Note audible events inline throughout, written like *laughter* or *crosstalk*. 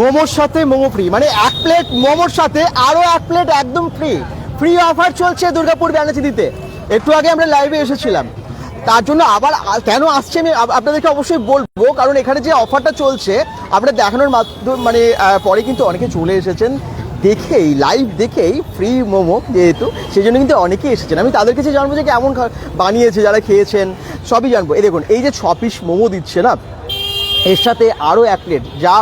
মোমোর সাথে মোমো ফ্রি মানে এক প্লেট মোমোর সাথে আরও এক প্লেট একদম ফ্রি ফ্রি অফার চলছে দুর্গাপুর ব্যানাচিদিতে একটু আগে আমরা লাইভে এসেছিলাম। তার জন্য আবার কেন আসছে আমি আপনাদেরকে অবশ্যই বলব, কারণ এখানে যে অফারটা চলছে, আপনার দেখানোর মাধ্যম মানে পরে কিন্তু অনেকে চলে এসেছেন। দেখেই লাইভ দেখেই ফ্রি মোমো যেহেতু সেই জন্য কিন্তু অনেকেই এসেছেন। আমি তাদের কাছে জানব যে কেমন বানিয়েছে, যারা খেয়েছেন, সবই জানব। এই দেখুন, এই যে ছ পিস মোমো দিচ্ছে না, এর সাথে আরও এক প্লেট যা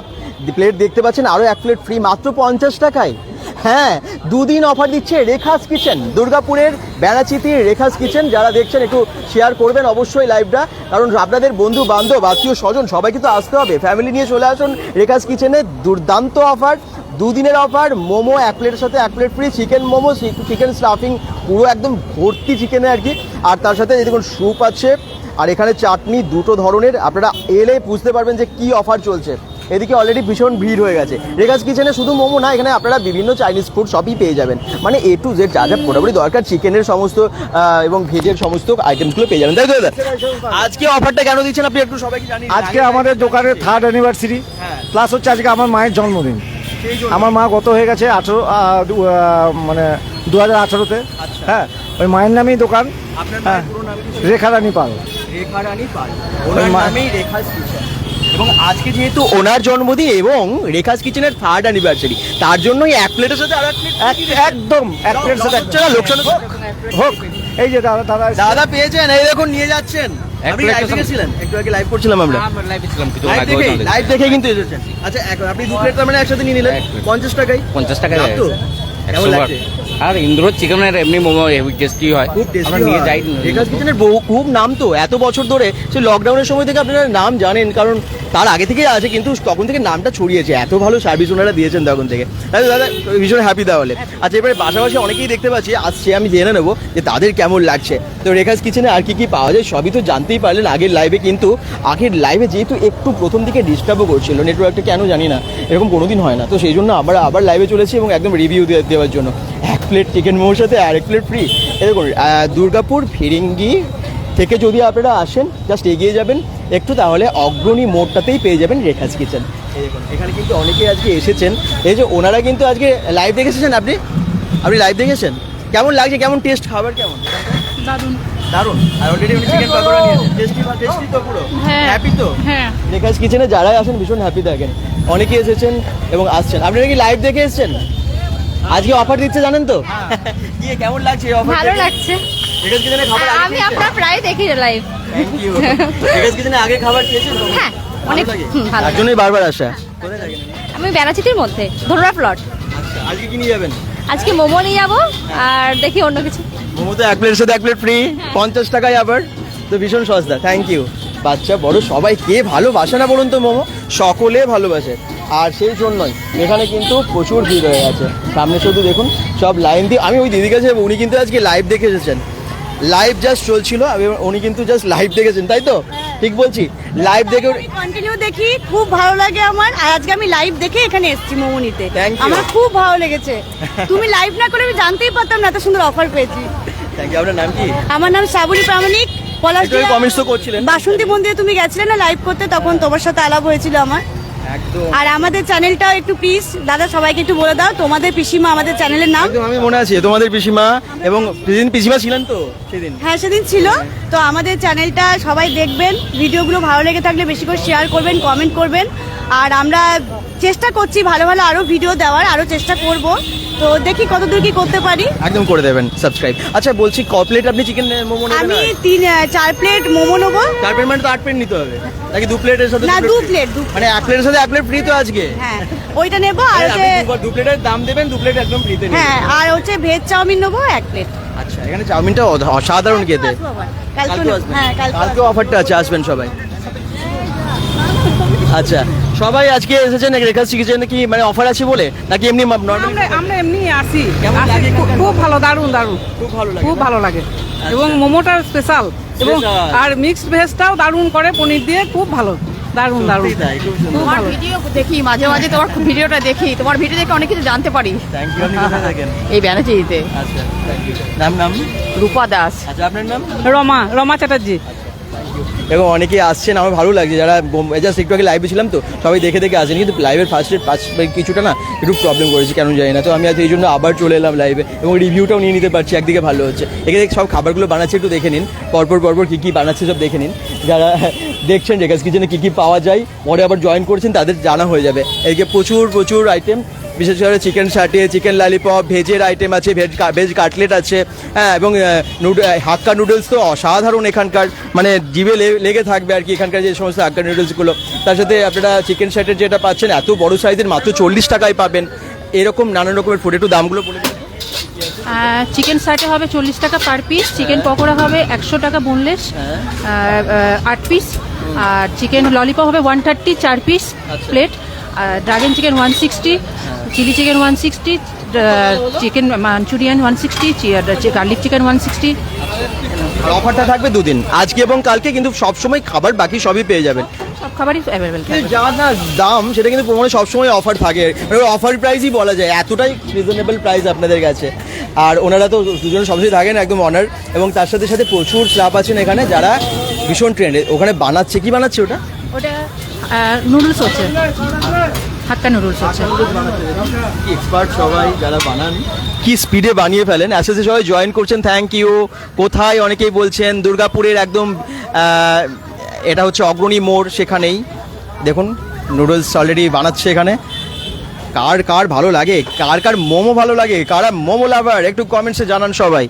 প্লেট দেখতে পাচ্ছেন আরও এক প্লেট ফ্রি মাত্র পঞ্চাশ টাকায়। হ্যাঁ দুদিন অফার দিচ্ছে রেখাস কিচেন, দুর্গাপুরের বেড়াচিতির রেখাস কিচেন। যারা দেখছেন, একটু শেয়ার করবেন অবশ্যই লাইভটা কারণ আপনাদের বন্ধু, বান্ধব, আত্মীয়, স্বজন, সবাইকে তো আসতে হবে। ফ্যামিলি নিয়ে চলে আসুন রেখাস কিচেনে, দুর্দান্ত অফার দুদিনের অফার মোমো এক প্লেটের সাথে এক plate free chicken momo chicken stuffing পুরো একদম ভর্তি চিকেনে আর কি। আর তার সাথে দেখুন স্যুপ আছে। আর এখানে চাটনি দুটো ধরনের। আপনারা এলে বুঝতে পারবেন যে কি অফার চলছে। এদিকে অলরেডি ভীষণ ভিড় হয়ে গেছে। রেগাজ কিচেনে শুধু মোমো না এখানে আপনারা বিভিন্ন চাইনিজ ফুড সবই পেয়ে যাবেন। মানে এ টু জেড যা যা মোটামুটি দরকার চিকেনের সমস্ত এবং ভেজের সমস্ত আইটেমগুলো পেয়ে যাবেন। তাই তো দাদা আজকে অফারটা কেন দিচ্ছেন আপনি একটু সবাইকে জানিয়ে আজকে আমাদের দোকানের থার্ড অ্যানিভার্সারি। প্লাস হচ্ছে আজকে আমার মায়ের জন্মদিন। আমার মা গত হয়ে গেছে আঠেরো মানে দু হাজার আঠারোতে। আচ্ছা। হ্যাঁ ওই মায়ের নামেই দোকান। হ্যাঁ কি? রেখারানী পাল। রেখা রানী পাল। ওনার নামেই কিচেন এবং আজকে যেহেতু ওনার জন্মদিন এবং রেখাস কিচেনের থার্ড অ্যানিভার্সারি তার জন্যই এক প্লেটের সাথে আর এক প্লেট একদম এক প্লেট সাথে এক- হচ্ছে না, লোকসান হোক এই যে দাদা দাদা দাদা পেয়েছেন এই দেখুন নিয়ে যাচ্ছেন। এক আপনি লাইভ তো একটু আগে লাইভ করছিলাম আমরা। আমরা লাইভে ছিলাম লাইভ দেখে কিন্তু এসেছেন। আচ্ছা এখন আপনি দু প্লেট তার মানে একসাথে নিয়ে নিলেন। পঞ্চাশ টাকায়? পঞ্চাশ টাকা দাম তো? কেমন লাগছে? আর ইন্দ্র চিকেনের এমনি মোমো হেভি টেস্টি হয়। খুব টেস্টি নিয়ে যাই। রেখাস কিচেনের বহু খুব নাম তো। এত বছর ধরে সে লকডাউনের সময় থেকে আপনারা নাম জানেন কারণ তার আগে থেকেই আছে কিন্তু তখন থেকে নামটা ছড়িয়েছে। এত ভালো সার্ভিস ওনারা দিয়েছেন তখন থেকে। তাহলে দাদা ভীষণ হ্যাপি তাহলে। আচ্ছা এবারে পাশাপাশি অনেকেই দেখতে পাচ্ছি আসছে আমি জেনে নেব যে তাদের কেমন লাগছে। তো রেখাস কিচেনে আর কি কি পাওয়া যায় সবই তো জানতেই পারলেন আগের লাইভে কিন্তু আগের লাইভে যেহেতু একটু প্রথম দিকে ডিস্টার্বও করছিল নেটওয়ার্কটা কেন জানি না এরকম কোনোদিন হয় না। তো সেই জন্য আবার আবার লাইভে চলেছি এবং একদম রিভিউ দেওয়ার জন্য। এক প্লেট চিকেন মোমোর সাথে আর এক প্লেট ফ্রি এরকম দুর্গাপুর ফিরিঙ্গি থেকে যদি আপনারা আসেন জাস্ট এগিয়ে যাবেন একটু তাহলে অগ্রণী মোড়টাতেই পেয়ে যাবেন রেখাজ কিচেন এখানে কিন্তু অনেকেই আজকে এসেছেন। এই যে ওনারা কিন্তু আজকে লাইভ দেখেছেন আপনি? আপনি লাইভ দেখেছেন? কেমন লাগছে? কেমন টেস্ট খাবার কেমন? দারুণ দারুণ। আর অলরেডি উনি চিকেন পাকোড়া নিয়েছেন টেস্টি টেস্টি তো পুরো। হ্যাঁ। হ্যাপি তো? হ্যাঁ। রেখাজ কিচেনে যারাই আসেন ভীষণ হ্যাপি থাকেন। অনেকেই এসেছেন এবং আসছেন। আপনারা কি লাইভ দেখে এসেছেন? আজকে অফার দিচ্ছে জানেন তো? গিয়ে কেমন লাগছে অফার ভালো লাগছে। রেখাজ কিচেনে খাবার আগে আমি? আপনার প্রায় দেখি লাইভ Thank you. *laughs* রেখাজ কিচেনে আগে খাবার খেয়েছেন? তো? হ্যাঁ, ভালো অনেক- ভালো তার জন্যই বারবার আসা। কোথায় থাকেন? আমি বেড়াচিতির মধ্যে ধরুরা প্লট আচ্ছা, আজকে কি নিয়ে যাবেন? আজকে মোমো নিয়ে যাব আর দেখি অন্য কিছু। মোমো তো এক প্লেটের সাথে এক প্লেট ফ্রি পঞ্চাশ টাকায় আবার। তো ভীষণ সস্তা থ্যাংক ইউ বাচ্চা বড় সবাই কে ভালোবাসে না বলুন তো মোমো? সকলে ভালোবাসে আর সেই জন্যই এখানে কিন্তু প্রচুর ভিড় হয়ে গেছে সামনে শুধু দেখুন সব লাইন দিয়ে আমি ওই দিদির কাছে উনি কিন্তু আজকে লাইভ দেখে এসেছেন। লাইভ জাস্ট চলছিল উনি কিন্তু জাস্ট লাইভ দেখেছেন তাই তো? ঠিক বলছি লাইভ দেখে কন্টিনিউ দেখি খুব ভালো লাগে আমার আর আজকে আমি লাইভ দেখে এখানে এসেছি মোমো নিতে। আমার খুব ভালো লেগেছে। তুমি লাইভ না করে আমি জানতেই পারতাম না এত সুন্দর অফার পেয়েছি। থ্যাংক ইউ আপনার নাম কি? আমার নাম শ্রাবণী প্রামাণিক পলাশ বাসন্তী মন্দিরে তুমি গেছিলে না লাইভ করতে? তখন তোমার সাথে আলাপ হয়েছিল আমার। আর আমাদের চ্যানেলটাও একটু প্লিজ দাদা সবাইকে একটু বলে দাও তোমাদের পিসিমা আমাদের চ্যানেলের নাম। একদম আমি মনে আছে তোমাদের পিসিমা এবং সেদিন পিসিমা ছিলেন তো? সেদিন। হ্যাঁ সেদিন ছিল। তো আমাদের চ্যানেলটা সবাই দেখবেন ভিডিওগুলো ভালো লেগে থাকলে বেশি করে শেয়ার করবেন কমেন্ট করবেন। আর আমরা চেষ্টা করছি ভালো ভালো আরও ভিডিও দেওয়ার আরও চেষ্টা করব। তো দেখি কতদূর কি করতে পারি। একদম করে দেবেন সাবস্ক্রাইব আচ্ছা বলছি ক প্লেট আপনি চিকেন মোমো নেবেন আমি? তিন চার প্লেট মোমো নেব। চার প্লেট মানে তো আট প্লেট নিতে হবে। নাকি দু প্লেটের সাথে না দু প্লেট দু মানে এক প্লেটের সাথে এক প্লেট ফ্রি তো আজকে? হ্যাঁ ওইটা নেব আর দুবার- দু প্লেটের দাম দেবেন দু প্লেট একদম ফ্রিতে হ্যাঁ আর হচ্ছে ভেজ চাউমিন নেব এক প্লেট আচ্ছা এখানে চাউমিনটা অসাধারণ খেতে। কালকে হ্যাঁ কালকে অফারটা আছে আসবেন সবাই। আচ্ছা সবাই আজকে এসেছেন রেখা শিখেছেন কি মানে অফার আছে বলে? নাকি এমনি আমরা আমরা এমনি আসি। আসি, খুব- খুব ভালো দারুণ দারুণ। খুব ভালো লাগে খুব ভালো লাগে। এবং মোমোটা স্পেশাল এবং Special। আর মিক্সড ভেজটাও দারুণ করে পনির দিয়ে খুব ভালো। দারুণ দারুণ। তাই, খুব সুন্দর। খুব তোমার ভালো। ভিডিও দেখি মাঝে মাঝে তোমার ভিডিওটা দেখি। তোমার ভিডিও দেখে অনেক কিছু জানতে পারি। থ্যাংক ইউ আপনি কোথায় থাকেন? এই বেড়াচিতিতে আচ্ছা থ্যাংক ইউ নাম নাম? রূপা দাস। আচ্ছা আপনার নাম? রমা রমা চ্যাটার্জি। you. এবং অনেকেই আসছেন, আমার ভালো লাগছে। যারা জাস্ট একটু আগে লাইভে ছিলাম তো, সবাই দেখে দেখে আসেন, কিন্তু লাইভের ফার্স্ট পাঁচ কিছুটা না একটু প্রবলেম করেছে, কেন জানি না। তো আমি আজ এই জন্য আবার চলে এলাম লাইভে এবং রিভিউটাও নিয়ে নিতে পারছি, একদিকে ভালো হচ্ছে। এখানে সব খাবারগুলো বানাচ্ছে, একটু দেখে নিন। পরপর পরপর কী কী বানাচ্ছে সব দেখে নিন। যারা দেখছেন রেগাস কিচেনে কী কী পাওয়া যায়, পরে আবার জয়েন করেছেন, তাদের জানা হয়ে যাবে। এদিকে প্রচুর প্রচুর আইটেম বিশেষ করে চিকেন সাটে চিকেন লালিপপ ভেজের আইটেম আছে ভেজ ভেজ কাটলেট আছে হ্যাঁ এবং নুড- হাক্কা নুডলস তো অসাধারণ এখানকার মানে জিভে লেগে থাকবে আর কি এখানকার যে সমস্ত হাক্কা নুডলসগুলো। তার সাথে আপনারা চিকেন সাটের যেটা পাচ্ছেন এত বড় সাইজের মাত্র চল্লিশ টাকায় পাবেন। এরকম নানান রকমের ফুড একটু দামগুলো বলে চিকেন সাটে হবে চল্লিশ টাকা পার পিস চিকেন পকোড়া হবে একশো টাকা বোনলেস আট পিস আর চিকেন ললিপপ হবে ওয়ান থার্টি চার piece plate dragon chicken one sixty chilli chicken one sixty chicken Manchurian one sixty garlic chicken one sixty আর অফারটা থাকবে দুদিন আজকে এবং কালকে কিন্তু সবসময় খাবার বাকি সবই পেয়ে যাবেন। সব খাবারই অ্যাভেলেবেল যা না দাম সেটা কিন্তু প্রমাণে সবসময় অফার থাকে। অফার প্রাইসই বলা যায় এতটাই রিজনেবল প্রাইস আপনাদের কাছে। আর ওনারা তো দুজন সবসময় থাকেন একদম অনার এবং তার সাথে সাথে প্রচুর স্টাফ আছেন এখানে যারা ভীষণ ট্রেন্ডে ওখানে বানাচ্ছে কি বানাচ্ছে ওটা? ওটা নুডলস হচ্ছে। হাক্কা নুডলস হচ্ছে। এক্সপার্ট সবাই যারা বানান, কি স্পিডে বানিয়ে ফেলেন? আস্তে সবাই জয়েন করছেন থ্যাংক ইউ কোথায় অনেকেই বলছেন, দুর্গাপুরের একদম এটা হচ্ছে অগ্রণী মোড় সেখানেই। দেখুন নুডলস অলরেডি বানাচ্ছে এখানে। কার কার ভালো লাগে? কার কার মোমো ভালো লাগে? কারা মোমো লাভার একটু কমেন্টসে জানান সবাই।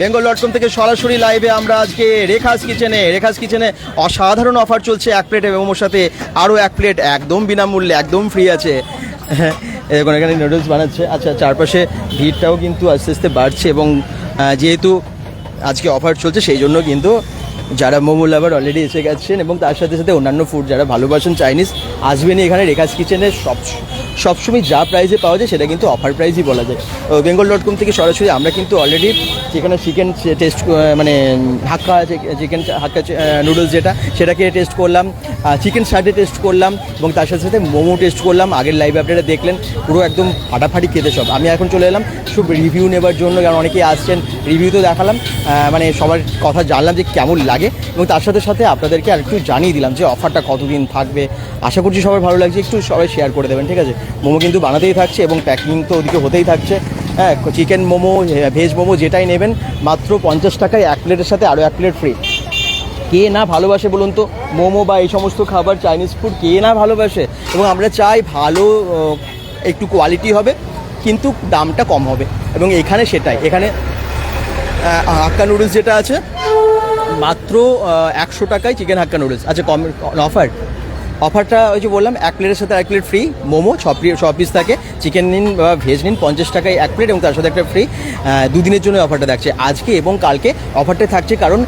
বেঙ্গল ডট কম থেকে সরাসরি লাইভে আমরা আজকে রেখাস কিচেনে রেখাস কিচেনে অসাধারণ অফার চলছে এক প্লেট মোমোর সাথে আরও এক প্লেট একদম বিনামূল্যে, একদম ফ্রি আছে। এখন এখানে নুডলস বানাচ্ছে। আচ্ছা চারপাশে ভিড়টাও কিন্তু আস্তে আস্তে বাড়ছে এবং যেহেতু আজকে অফার চলছে, সেই জন্য কিন্তু যারা মোমো লাভার অলরেডি এসে গেছেন এবং তার সাথে সাথে অন্যান্য ফুড যারা ভালোবাসেন চাইনিজ আসবেনই এখানে রেখাস কিচেনে সব সবসময় যা প্রাইসে পাওয়া যায় সেটা কিন্তু অফার প্রাইসই বলা যায়। বেঙ্গল ডট কম থেকে সরাসরি আমরা কিন্তু অলরেডি যেখানে চিকেন টেস্ট মানে হাক্কা চিকেন হাক্কা নুডলস যেটা, সেটাকে টেস্ট করলাম চিকেন সার্টে টেস্ট করলাম এবং তার সাথে সাথে মোমো টেস্ট করলাম। আগের লাইভে আপনারা দেখলেন, পুরো একদম ফাটাফাটি খেতে সব। আমি এখন চলে এলাম সব রিভিউ নেবার জন্য, কারণ অনেকেই আসছেন রিভিউ তো দেখালাম মানে সবার কথা জানলাম যে কেমন লাগে এবং তার সাথে সাথে আপনাদেরকে আর একটু জানিয়ে দিলাম যে অফারটা কতদিন থাকবে। আশা করছি সবার ভালো লাগছে, একটু সবাই শেয়ার করে দেবেন, ঠিক আছে? মোমো কিন্তু বানাতেই থাকছে এবং প্যাকিং তো ওদিকে হতেই থাকছে। হ্যাঁ চিকেন মোমো ভেজ মোমো যেটাই নেবেন, মাত্র পঞ্চাশ টাকায় এক প্লেটের সাথে আরও এক প্লেট ফ্রি কে না ভালোবাসে বলুন তো, মোমো বা এই সমস্ত খাবার চাইনিজ ফুড কে না ভালোবাসে? এবং আমরা চাই ভালো একটু কোয়ালিটি হবে, কিন্তু দামটা কম হবে। এবং এখানে সেটাই, এখানে হাক্কা নুডলস যেটা আছে, মাত্র একশো টাকায় চিকেন হাক্কা নুডলস আচ্ছা কম অফার অফারটা ওই যে বললাম, এক প্লেটের সাথে এক প্লেট ফ্রি মোমো, ছ প্লেট ছ পিস থাকে। চিকেন নিন বা ভেজ নিন পঞ্চাশ টাকায় এক প্লেট এবং তার সাথে একটা ফ্রি দুদিনের জন্য অফারটা থাকছে। আজকে এবং কালকে অফারটা থাকছে কারণ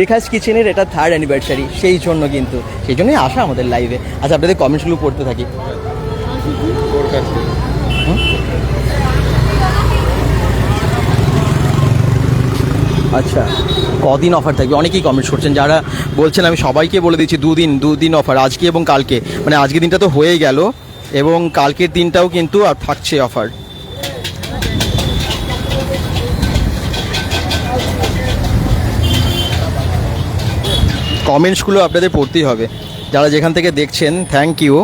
রেখাস কিচেনের এটা থার্ড অ্যানিভার্সারি সেই জন্য কিন্তু, সেই জন্যই আসা আমাদের লাইভে আচ্ছা আপনাদের কমেন্টসগুলো পড়তে থাকি। আচ্ছা। কদিন অফার থাকবে। অনেকেই কমেন্টস করছেন, যারা বলছেন, আমি সবাইকে বলে দিচ্ছি, দুদিন দুদিন অফার আজকে এবং কালকে। মানে আজকে দিনটা তো হয়েই গেল, এবং কালকের দিনটাও কিন্তু আর থাকছে অফার কমেন্টসগুলো আপনাদের পড়তেই হবে। যারা যেখান থেকে দেখছেন থ্যাংক ইউ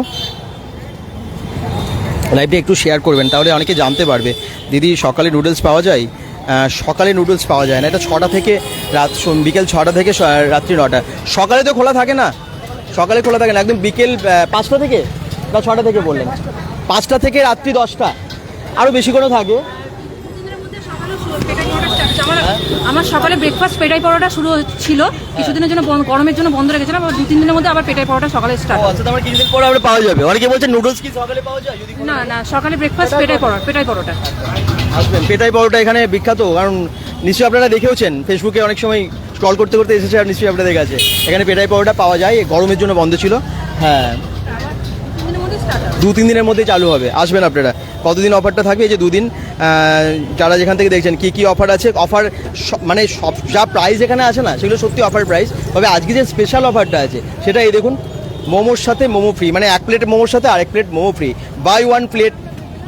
লাইভে একটু শেয়ার করবেন, তাহলে অনেকে জানতে পারবে। দিদি, সকালে নুডলস পাওয়া যায়? সকালে নুডলস পাওয়া যায় না। এটা ছটা থেকে রাত বিকেল ছটা থেকে রাত্রি নটা। সকালে তো খোলা থাকে না? সকালে খোলা থাকে না। একদম বিকেল পাঁচটা থেকে? না, ছটা থেকে বললেন? পাঁচটা থেকে রাত্রি দশটা। আরও বেশি করে থাকে। আমার আমার সকালে ব্রেকফাস্ট পেটাই পরোটা শুরু ছিল কিছুদিনের জন্য বন্ধ- গরমের জন্য বন্ধ রেখেছিলাম আবার দু তিন দিনের মধ্যে আবার পেটাই পরোটা সকালে স্টার্ট আচ্ছা তোমার কিছুদিন পরে আমরা পাওয়া যাবে। অনেকে বলছে নুডলস কি সকালে পাওয়া যায়? যদি না না সকালে ব্রেকফাস্ট পেটাই পরোটা। পেটাই পরোটা। আসবেন। পেটাই পরোটা এখানে বিখ্যাত কারণ নিশ্চয়ই আপনারা দেখেওছেন ফেসবুকে অনেক সময় স্ক্রল করতে করতে এসেছে আর নিশ্চয়ই আপনাদের কাছে। এখানে পেটাই পরোটা পাওয়া যায় গরমের জন্য বন্ধ ছিল। হ্যাঁ দু তিন দিনের মধ্যে চালু হবে। আসবেন আপনারা। কতদিন অফারটা থাকবে? এই যে দুদিন যারা যেখান থেকে দেখছেন, কি কি অফার আছে? অফার মানে সব, যা প্রাইস এখানে আছে না, সেগুলো সত্যি অফার প্রাইস তবে আজকে যে স্পেশাল অফারটা আছে, সেটা এই দেখুন, মোমোর সাথে মোমো ফ্রি মানে এক প্লেট মোমোর সাথে আরেক plate momo free buy one plate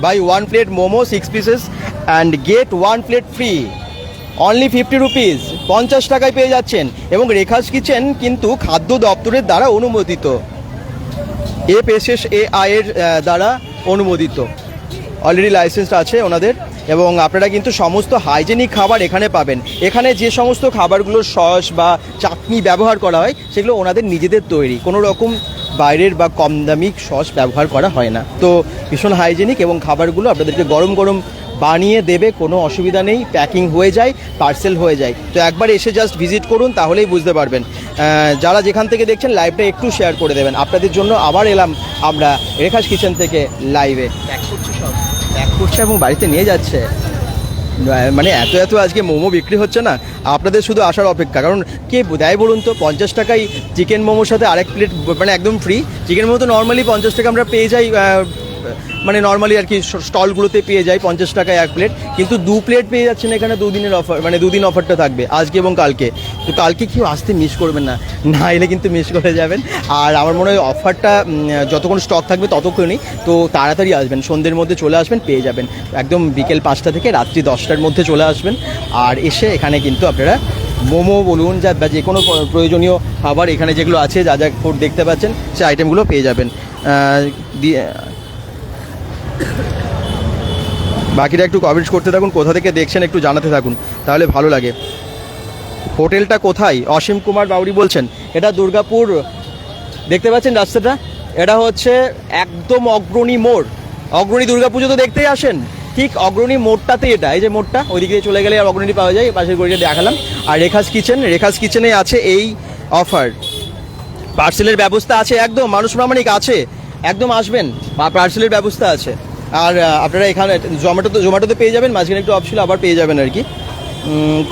buy one plate momo six pieces and get one plate free only fifty rupees পঞ্চাশ টাকায় পেয়ে যাচ্ছেন। এবং রেখাস কিচেন কিন্তু খাদ্য দপ্তরের দ্বারা অনুমোদিত। এ পেশেষ এ আয়ের আহ, দ্বারা অনুমোদিত। অলরেডি লাইসেন্স আছে ওনাদের এবং আপনারা কিন্তু সমস্ত হাইজেনিক খাবার এখানে পাবেন। এখানে যে সমস্ত খাবারগুলো সস বা চাটনি ব্যবহার করা হয় সেগুলো ওনাদের নিজেদের তৈরি। কোনো রকম বাইরের বা কম দামি সস ব্যবহার করা হয় না। তো ভীষণ হাইজেনিক এবং খাবারগুলো আপনাদেরকে গরম গরম বানিয়ে দেবে কোনো অসুবিধা নেই প্যাকিং হয়ে যায় পার্সেল হয়ে যায়। তো একবার এসে জাস্ট ভিজিট করুন তাহলেই বুঝতে পারবেন। যারা যেখান থেকে দেখছেন লাইভটা একটু শেয়ার করে দেবেন। আপনাদের জন্য আবার এলাম আমরা রেখাস কিচেন থেকে লাইভে প্যাক করছে সব। প্যাক করছে এবং বাড়িতে নিয়ে যাচ্ছে। মানে এত এত আজকে মোমো বিক্রি হচ্ছে না। আপনাদের শুধু আসার অপেক্ষা। কারণ কে দেয় বলুন তো পঞ্চাশ টাকায় চিকেন মোমোর সাথে আরেক প্লেট মানে একদম ফ্রি চিকেন মোমো তো নর্মালি পঞ্চাশ টাকা আমরা পেয়ে যাই মানে নর্মালি আর কি স্টলগুলোতে পেয়ে যায় পঞ্চাশ টাকায় এক প্লেট কিন্তু দু প্লেট পেয়ে যাচ্ছেন এখানে দুদিনের অফার মানে দুদিন অফারটা থাকবে, আজকে এবং কালকে। তো কালকে কেউ আসতে মিস করবেন না। না এলে কিন্তু মিস করে যাবেন। আর আমার মনে হয় অফারটা যতক্ষণ স্টক থাকবে ততক্ষণই, তো তাড়াতাড়ি আসবেন, সন্ধ্যের মধ্যে চলে আসবেন, পেয়ে যাবেন। একদম বিকেল পাঁচটা থেকে রাত্রি দশটার মধ্যে চলে আসবেন। আর এসে এখানে কিন্তু আপনারা মোমো বলুন যা, বা যে কোনো প্রয়োজনীয় খাবার এখানে যেগুলো আছে, যা যা ফুড দেখতে পাচ্ছেন, সে আইটেমগুলো পেয়ে যাবেন। দিয়ে বাকিরা একটু কমেন্টস করতে থাকুন, কোথা থেকে দেখছেন একটু জানাতে থাকুন, তাহলে ভালো লাগে। হোটেলটা কোথায়? অসীম কুমার বাউরি বলছেন, এটা দুর্গাপুর, দেখতে পাচ্ছেন রাস্তাটা? এটা হচ্ছে একদম অগ্রণী মোড়। অগ্রণী দুর্গাপুজো তো দেখতেই আসেন। ঠিক অগ্রণী মোড়টাতে এটা, এই যে মোড়টা, ওইদিকে চলে গেলে আর অগ্রণী পাওয়া যায়, পাশের গড়িটা দেখালাম। আর রেখাস কিচেন, রেখাস কিচেনে আছে এই অফার। পার্সেলের ব্যবস্থা আছে একদম, মানুষ প্রামাণিক আছে। একদম আসবেন পার্সেলের ব্যবস্থা আছে। আর আপনারা এখানে জোম্যাটো তো, জোম্যাটোতে পেয়ে যাবেন, মাঝখানে একটু অফ ছিল, আবার পেয়ে যাবেন আর কি।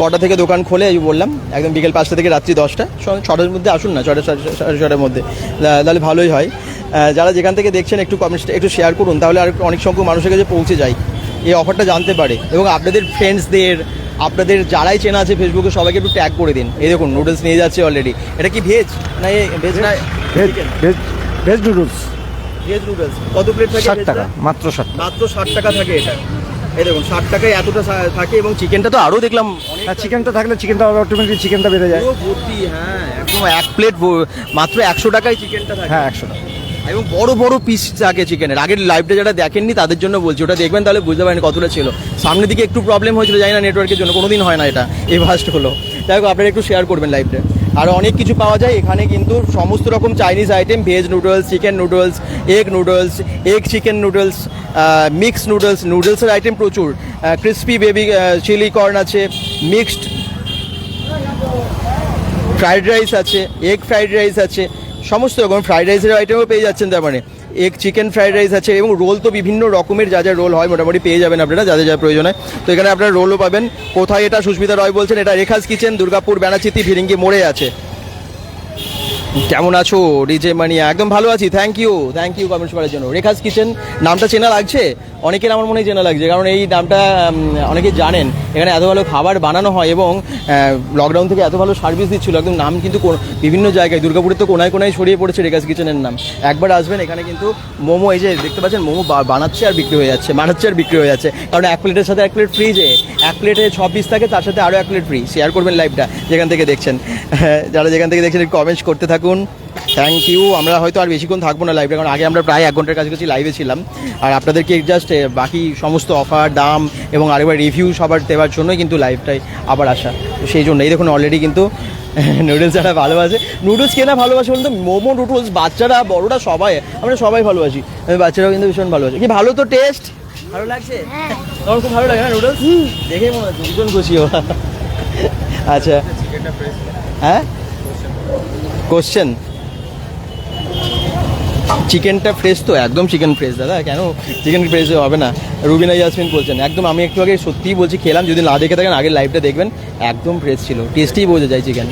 কটা থেকে দোকান খোলে, এই বললাম, একদম বিকেল পাঁচটা থেকে রাত্রি দশটা। ছটার মধ্যে আসুন না, ছটা সাড়ে ছটার মধ্যে। তাহলে ভালোই হয়। যারা যেখান থেকে দেখছেন, একটু কমেন্টস একটু শেয়ার করুন, তাহলে আর অনেক সংখ্যক মানুষের কাছে পৌঁছে যায়। এই অফারটা জানতে পারে। এবং আপনাদের ফ্রেন্ডসদের আপনাদের যারাই চেনা আছে ফেসবুকে সবাইকে একটু ট্যাগ করে দিন। এই দেখুন নুডলস নিয়ে যাচ্ছে অলরেডি এটা কি ভেজ না ভেজ না veg veg noodles veg noodles কত প্লেট থাকে ষাট টাকা মাত্র ষাট। মাত্র ষাট টাকা থাকে এটা। এই দেখুন ষাট টাকায় এতটা থাকে এবং চিকেনটা তো আরও দেখলাম চিকেনটা থাকলে চিকেনটা অটোমেটিক চিকেনটা বেড়ে যায়। ভর্তি হ্যাঁ একদম এক প্লেট মাত্র একশো টাকায় চিকেনটা থাকে। হ্যাঁ একশো টাকা। এবং বড় বড় পিস থাকে চিকেনের আগের লাইভটা যারা দেখেননি তাদের জন্য বলছি ওটা দেখবেন তাহলে বুঝতে পারেন কতটা ছিল। সামনের দিকে একটু প্রবলেম হয়েছিল জানি না নেটওয়ার্কের জন্য কোনোদিন হয় না এটা। এই ফার্স্ট হলো। যাই হোক আপনারা একটু শেয়ার করবেন লাইভটা আর অনেক কিছু পাওয়া যায়। এখানে কিন্তু সমস্ত রকম Chinese item veg noodles chicken noodles egg noodles egg chicken noodles mix noodles নুডলসের আইটেম প্রচুর। ক্রিসপি বেবি চিলি কর্ন আছে মিক্সড ফ্রাইড রাইস আছে এগ ফ্রাইড রাইস আছে, সমস্ত রকম ফ্রাইড রাইসের আইটেমও পেয়ে যাচ্ছেন তার মানে। এগ, চিকেন, ফ্রাইড রাইস আছে এবং রোল তো বিভিন্ন রকমের যা যা রোল হয় মোটামুটি পেয়ে যাবেন আপনারা যাদের যা প্রয়োজন হয়। তো এখানে আপনারা রোলও পাবেন। কোথায় এটা? সুস্মিতা রয় বলছেন, এটা রেখাস কিচেন, দুর্গাপুর, বেনাচিতি, ফিরিঙ্গি, মোড়ে আছে। কেমন আছো? ডিজে মানিয়া, একদম ভালো আছি। Thank you thank you comments করার জন্য। রেখাস কিচেন, নামটা চেনা লাগছে? অনেকের আমার মনে চেনা লাগছে কারণ এই উম, অনেকে জানেন এখানে এত ভালো খাবার বানানো হয় এবং লকডাউন থেকে এত ভালো সার্ভিস দিচ্ছিল একদম নাম কিন্তু কোন- বিভিন্ন জায়গায় দুর্গাপুরের তো কোনায় কোনায় ছড়িয়ে পড়েছে রেখাস কিচেনের নাম। একবার আসবেন এখানে কিন্তু মোমো এই যে দেখতে পাচ্ছেন মোমো বানাচ্ছে আর বিক্রি হয়ে যাচ্ছে বানাচ্ছে আর বিক্রি হয়ে যাচ্ছে। কারণ এক প্লেটের সাথে এক প্লেট ফ্রি যে এক প্লেটে ছ পিস থাকে তার সাথে আরও এক প্লেট ফ্রি শেয়ার করবেন লাইভটা যেখান থেকে দেখছেন। *laughs* যারা যেখান থেকে দেখছেন কমেন্টস করতে থাকুন। থ্যাংক ইউ আমরা হয়তো আর বেশিক্ষণ থাকব না লাইভে কারণ আগে আমরা প্রায় এক ঘণ্টার কাছাকাছি লাইভে ছিলাম। আর আপনাদেরকে জাস্ট বাকি সমস্ত অফার দাম এবং আরেকবার রিভিউ সবার দেওয়ার জন্যই কিন্তু লাইভটাই আবার আসা। তো সেই জন্য এই দেখুন অলরেডি কিন্তু *laughs* নুডলস যারা ভালোবাসে নুডলস কেনা ভালোবাসে বলতে মোমো নুডলস বাচ্চারা বড়রা সবাই আমরা সবাই ভালোবাসি। আমি বাচ্চারাও কিন্তু ভীষণ ভালোবাসি। কি ভালো তো টেস্ট ভালো লাগছে? তোমার খুব ভালো লাগে না নুডলস দেখেই মনে হচ্ছে ভীষণ খুশি ও। আচ্ছা। হ্যাঁ? কোশ্চেন চিকেনটা ফ্রেশ তো, একদম চিকেন ফ্রেশ দাদা। কেন? চিকেন ফ্রেশ হবে না। রুবিনা ইয়াসমিন বলছেন, একদম আমি একটু আগে সত্যিই বলছি, খেলাম, যদি না দেখে থাকেন, আগের লাইভটা দেখবেন, একদম ফ্রেশ ছিল। টেস্টেই বোঝা যায় চিকেন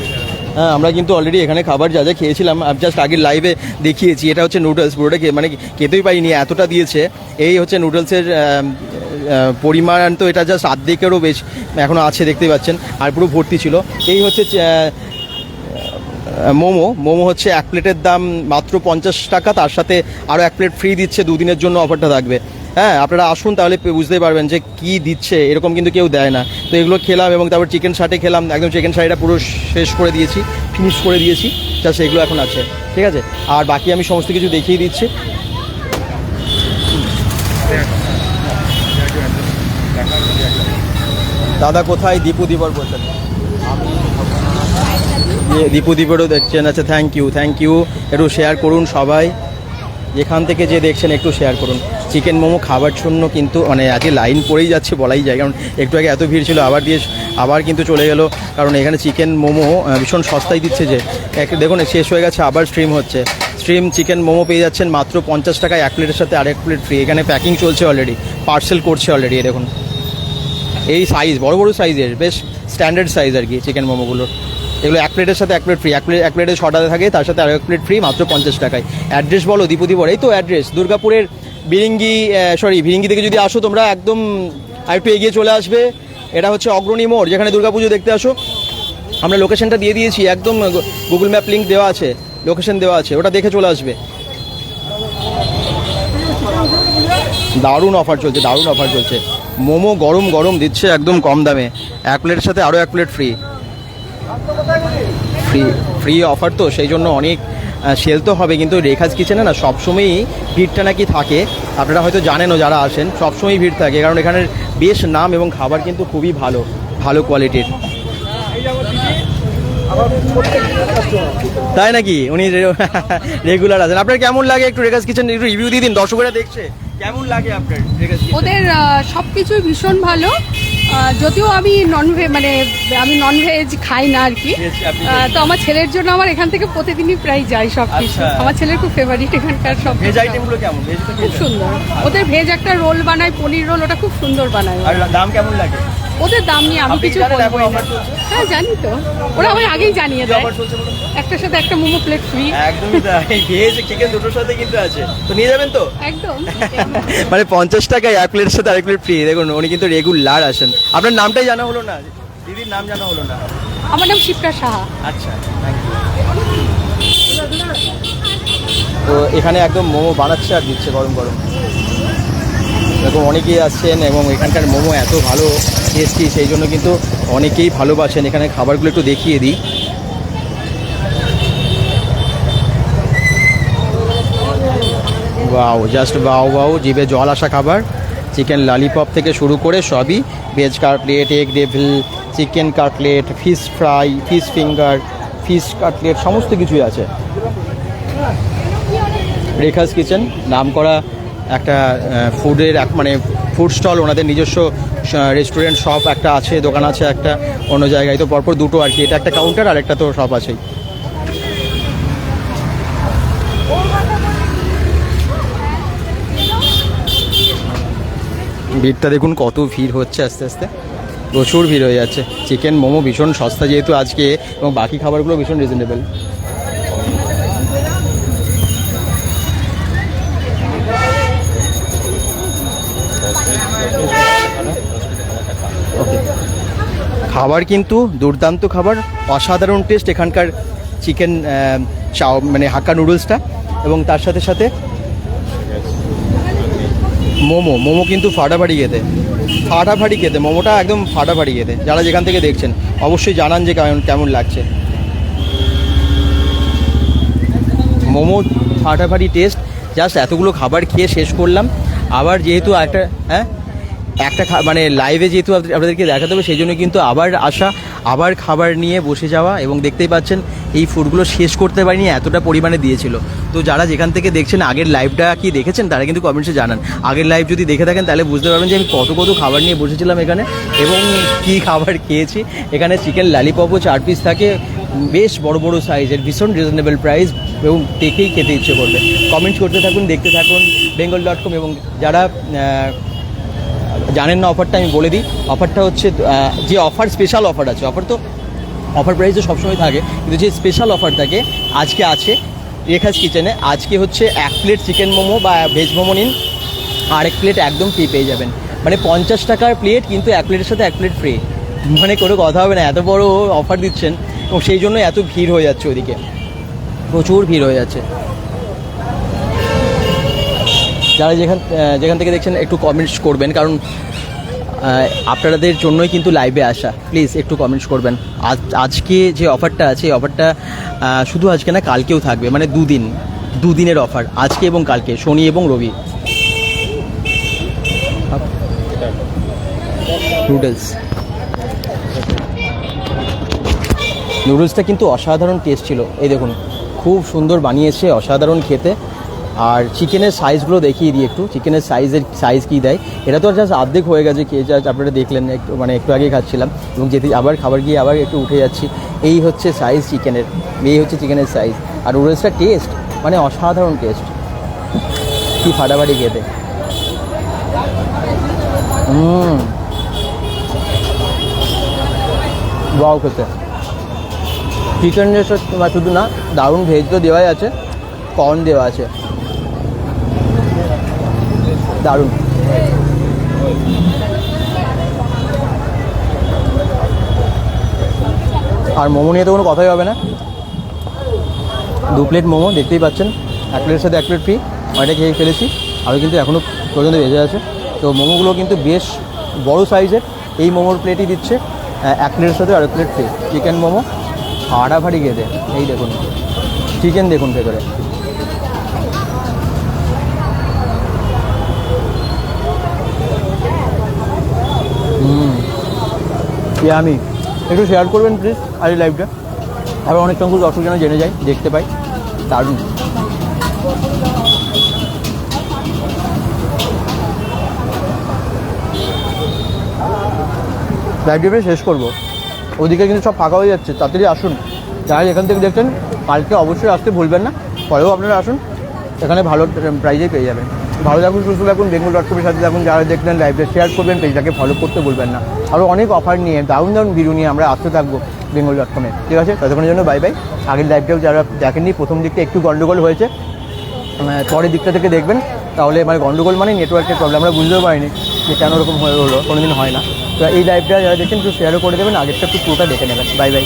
হ্যাঁ আমরা কিন্তু অলরেডি এখানে খাবার যা যা খেয়েছিলাম জাস্ট আগের লাইভে দেখিয়েছি, এটা হচ্ছে নুডলস পুরোটা মানে খেতেই পারিনি, এতটা দিয়েছে। এই হচ্ছে নুডলসের পরিমাণ তো এটা জাস্ট আর্ধেকেরও বেশ এখনও আছে, দেখতেই পাচ্ছেন। আর পুরো ভর্তি ছিল। এই হচ্ছে মোমো। মোমো হচ্ছে এক প্লেটের দাম মাত্র পঞ্চাশ টাকা তার সাথে আরও এক প্লেট ফ্রি দিচ্ছে দুদিনের জন্য অফারটা থাকবে। হ্যাঁ আপনারা আসুন তাহলে বুঝতেই পারবেন যে কি দিচ্ছে এরকম কিন্তু কেউ দেয় না। তো এগুলো খেলাম এবং তারপর চিকেন শাটে খেলাম একদম চিকেন শাড়িটা পুরো শেষ করে দিয়েছি ফিনিশ করে দিয়েছি যা এগুলো এখন আছে ঠিক আছে? আর বাকি আমি সমস্ত কিছু দেখিয়ে দিচ্ছি। দাদা কোথায়? দীপু দিবর বলছেন। ইয়ে, দীপু দীপেরও দেখছেন আচ্ছা থ্যাংক ইউ থ্যাংক ইউ একটু শেয়ার করুন সবাই। যেখান থেকে যে দেখছেন, একটু শেয়ার করুন। চিকেন মোমো খাবার জন্য কিন্তু মানে আজকে লাইন পড়েই যাচ্ছে বলাই যায়। কারণ একটু আগে এত ভিড় ছিল, আবার দিয়ে আবার কিন্তু চলে গেল। কারণ এখানে চিকেন মোমো ভীষণ সস্তায় দিচ্ছে যে। এক, দেখুন, শেষ হয়ে গেছে, আবার স্ট্রিম হচ্ছে। স্ট্রিম চিকেন মোমো পেয়ে যাচ্ছেন মাত্র পঞ্চাশ টাকায়, এক প্লেটের সাথে আরেক প্লেট ফ্রি এখানে প্যাকিং চলছে অলরেডি পার্সেল করছে অলরেডি দেখুন। এই সাইজ বড় বড় সাইজের বেশ স্ট্যান্ডার্ড সাইজ আর কি চিকেন মোমোগুলোর। এগুলো এক প্লেটের সাথে এক প্লেট ফ্রি এক প্লেট এক প্লেটে ছটা থাকে, তার সাথে আরেক প্লেট ফ্রি মাত্র পঞ্চাশ টাকায়। অ্যাড্রেস বলো, দীপুদি বল, এই তো অ্যাড্রেস দুর্গাপুরের বিরিঙ্গি সরি বিরিঙ্গি থেকে যদি আসো তোমরা, একদম আরেকটু এগিয়ে চলে আসবে। এটা হচ্ছে অগ্রণী মোড়, যেখানে দুর্গাপুজো দেখতে আসো। আমরা লোকেশনটা দিয়ে দিয়েছি, একদম গুগল ম্যাপ লিঙ্ক দেওয়া আছে লোকেশন দেওয়া আছে, ওটা দেখে চলে আসবে। দারুণ অফার চলছে, দারুণ অফার চলছে। মোমো গরম গরম দিচ্ছে একদম কম দামে, এক প্লেটের সাথে আরও এক plate free free free offer তো, সেই জন্য অনেক সেল তো হবে, কিন্তু রেখাজ কিচেনে না সবসময়ই ভিড়টা নাকি থাকে। আপনারা হয়তো জানেনও যারা আসেন, সবসময়ই ভিড় থাকে, কারণ এখানের বেশ নাম এবং খাবার কিন্তু খুবই ভালো ভালো কোয়ালিটির তাই নাকি? উনি রেগুলার *laughs* আছেন। আপনার কেমন লাগে একটু রেখাজ কিচেন, একটু রিভিউ দিয়ে দিন, দর্শকরা দেখছে। কেমন লাগে আপনার ওদের সব কিছুই ভীষণ ভালো। যদিও আমি ননভেজ মানে আমি ননভেজ খাই না আর কি তো আমার ছেলের জন্য আমার এখান থেকে প্রতিদিনই প্রায় যাই সব কিছু। আচ্ছা। আমার ছেলের খুব ফেভারিট এখানকার সব ভেজ আইটেমগুলো কেমন? ভেজ খুব সুন্দর। ওদের ভেজ একটা রোল বানায় পনির রোল ওটা খুব সুন্দর বানায় আর দাম কেমন লাগে? ওদের দাম নিয়ে আমি কিছু বলব না। হ্যাঁ জানি তো। ওরা আমায় আগেই জানিয়ে দেয়? একটার সাথে একটা মোমো প্লেট ফ্রি একদমই তাই। *laughs* ভেজ চিকেন দুটোর সাথে কিন্তু আছে। তো নিয়ে যাবেন তো? একদম। *laughs* মানে পঞ্চাশ টাকায় এক প্লেটের সাথে আরেক প্লেট ফ্রি দেখুন উনি কিন্তু রেগুলার আসেন। আপনার নামটাই জানা হলো না? দিদির নাম জানা হলো না? আমার নাম শিপ্রা সাহা। আচ্ছা তো এখানে একদম মোমো বানাচ্ছে আর দিচ্ছে গরম গরম। এরকম অনেকেই আসছেন এবং এখানকার মোমো এত ভালো টেস্টি সেই জন্য কিন্তু অনেকেই ভালোবাসেন। এখানে খাবারগুলো একটু দেখিয়ে দিই। বাউ জাস্ট বাউ বাউ জিভে জল আসা খাবার। চিকেন লালিপপ থেকে শুরু করে সবই। Veg cutlet egg devil chicken cutlet fish fry fish finger fish cutlet সমস্ত কিছুই আছে। রেখাস কিচেন নাম করা একটা ফুডের এক মানে ফুড স্টল ওনাদের নিজস্ব রেস্টুরেন্ট শপ একটা আছে, দোকান আছে একটা, অন্য জায়গায়। তো পরপর দুটো আর কি। এটা একটা কাউন্টার আর একটা তো শপ আছেই। ভিড়টা দেখুন কত ভিড় হচ্ছে আস্তে আস্তে। প্রচুর ভিড় হয়ে যাচ্ছে। চিকেন মোমো ভীষণ সস্তা যেহেতু আজকে, এবং বাকি খাবারগুলো ভীষণ রিজনেবল খাবার কিন্তু দুর্দান্ত খাবার, অসাধারণ টেস্ট এখানকার চিকেন চাও মানে হাক্কা নুডলসটা এবং তার সাথে সাথে মোমো মোমো কিন্তু ফাটাফাটি খেতে ফাটাফাটি খেতে, মোমোটা একদম ফাটাফাটি খেতে, যারা যেখান থেকে দেখছেন, অবশ্যই জানান যে কেমন কেমন লাগছে। মোমো ফাটাফাটি টেস্ট জাস্ট এতগুলো খাবার খেয়ে শেষ করলাম, আবার যেহেতু একটা হ্যাঁ? একটা মানে লাইভে যেহেতু আপনাদের- আপনাদেরকে দেখাতে হবে, সেই জন্য কিন্তু আবার আসা, আবার খাবার নিয়ে বসে যাওয়া এবং দেখতেই পাচ্ছেন এই ফুডগুলো শেষ করতে পারিনি, এতটা পরিমাণে দিয়েছিল। তো যারা যেখান থেকে দেখছেন আগের লাইভটা কি দেখেছেন, তারা কিন্তু কমেন্টসে জানান। আগের লাইভ যদি দেখে থাকেন, তাহলে বুঝতে পারবেন যে আমি কত কত খাবার নিয়ে বসেছিলাম এখানে এবং কি খাবার খেয়েছি। এখানে চিকেন লালিপপও চার পিস থাকে, বেশ বড় বড় সাইজের ভীষণ রিজনেবল প্রাইস এবং দেখেই খেতে ইচ্ছে করবে। কমেন্ট করতে থাকুন, দেখতে থাকুন বেঙ্গল ডট কম এবং যারা জানেন না অফারটা আমি বলে দিই। অফারটা হচ্ছে যে অফার স্পেশাল অফার আছে। অফার তো অফার প্রাইস তো সবসময় থাকে, কিন্তু যে স্পেশাল অফার থাকে, আজকে আছে রেখাজ কিচেনে আজকে হচ্ছে এক প্লেট চিকেন মোমো বা ভেজ মোমো নিন, আর এক প্লেট একদম ফ্রি পেয়ে যাবেন। মানে পঞ্চাশ টাকার প্লেট কিন্তু এক প্লেটের সাথে এক প্লেট ফ্রি মানে কোনো কথা হবে না, এত বড় অফার দিচ্ছেন, এবং সেই জন্য এত ভিড় হয়ে যাচ্ছে ওদিকে প্রচুর ভিড় হয়ে যাচ্ছে। যারা যেখান যেখান থেকে দেখছেন, একটু কমেন্টস করবেন, কারণ আপনাদের জন্যই কিন্তু লাইভে আসা। প্লিজ একটু কমেন্টস করবেন। আজ, আজকে যে অফারটা আছে, এই অফারটা শুধু আজকে না, কালকেও থাকবে। মানে দুদিন, দুদিনের অফার আজকে এবং কালকে, শনি এবং রবি। নুডলস নুডলসটা কিন্তু অসাধারণ টেস্ট ছিল। এই দেখুন, খুব সুন্দর বানিয়েছে, অসাধারণ খেতে। আর চিকেনের সাইজগুলো দেখিয়ে দিই একটু। চিকেনের সাইজের সাইজ কী দেয়? এটা তো জাস্ট অর্ধেক হয়ে গেছে খেয়ে জাস্ট আপনারা দেখলেন, একটু মানে একটু আগে খাচ্ছিলাম। এবং যেতে আবার খাবার গিয়ে আবার একটু উঠে যাচ্ছি। এই হচ্ছে সাইজ চিকেনের এই হচ্ছে চিকেনের সাইজ আর নুডলসটা টেস্ট মানে অসাধারণ টেস্ট কি ফাটাফাটি খেতে। বাও খেতে। চিকেন শুধু না, দারুণ ভেজ তো দেওয়াই আছে কর্ন দেওয়া আছে। দারুণ। আর মোমো নিয়ে তো কোনো কথাই হবে না। দু প্লেট মোমো, দেখতেই পাচ্ছেন। এক প্লেটের সাথে এক প্লেট ফ্রি অনেকটা খেয়ে ফেলেছি। আরও কিন্তু এখনও পর্যন্ত বেজে আছে। তো মোমোগুলো কিন্তু বেশ বড় সাইজের। এই মোমোর প্লেটই দিচ্ছে এক প্লেটের সাথে আরেক প্লেট ফ্রি চিকেন মোমো ফাটাফাটি খেতে এই দেখুন। চিকেন দেখুন ভেতরে। আমি। একটু শেয়ার করবেন প্লিজ আজ এই লাইভটা আরও অনেক সংখ্যক দর্শক যেন জেনে যায়, দেখতে পাই। দারুণ। লাইভটা শেষ করব। ওদিকে কিন্তু সব ফাঁকা হয়ে যাচ্ছে, তাড়াতাড়ি আসুন। যারা এখান থেকে দেখছেন কালকে অবশ্যই আসতে ভুলবেন না। পরেও আপনারা আসুন। এখানে ভালো প্রাইজেই পেয়ে যাবেন। ভালো থাকুন, সুস্থ থাকুন বেঙ্গল ডট কমের সাথে থাকুন, যারা দেখলেন লাইভটা শেয়ার করবেন পেজটাকে ফলো করতে ভুলবেন না। আরও অনেক অফার নিয়ে, দারুণ দারুণ ভিডিও নিয়ে আমরা আসতে থাকব বেঙ্গল ডট কমে ঠিক আছে? ততক্ষণের জন্য বাই বাই আগের লাইভটাও যারা দেখেননি, প্রথম দিকটা একটু গন্ডগোল হয়েছে। পরের দিকটা থেকে দেখবেন। তাহলে মানে গন্ডগোল মানে নেটওয়ার্কের প্রবলেম আমরা বুঝতেও পারিনি যে কেন ওরকম হয়ে হলো, কোনোদিন হয় না। তো এই লাইভটা যারা দেখছেন, একটু শেয়ারও করে দেবেন, আগেরটা একটু পুরোটা দেখে নেবেন। Bye bye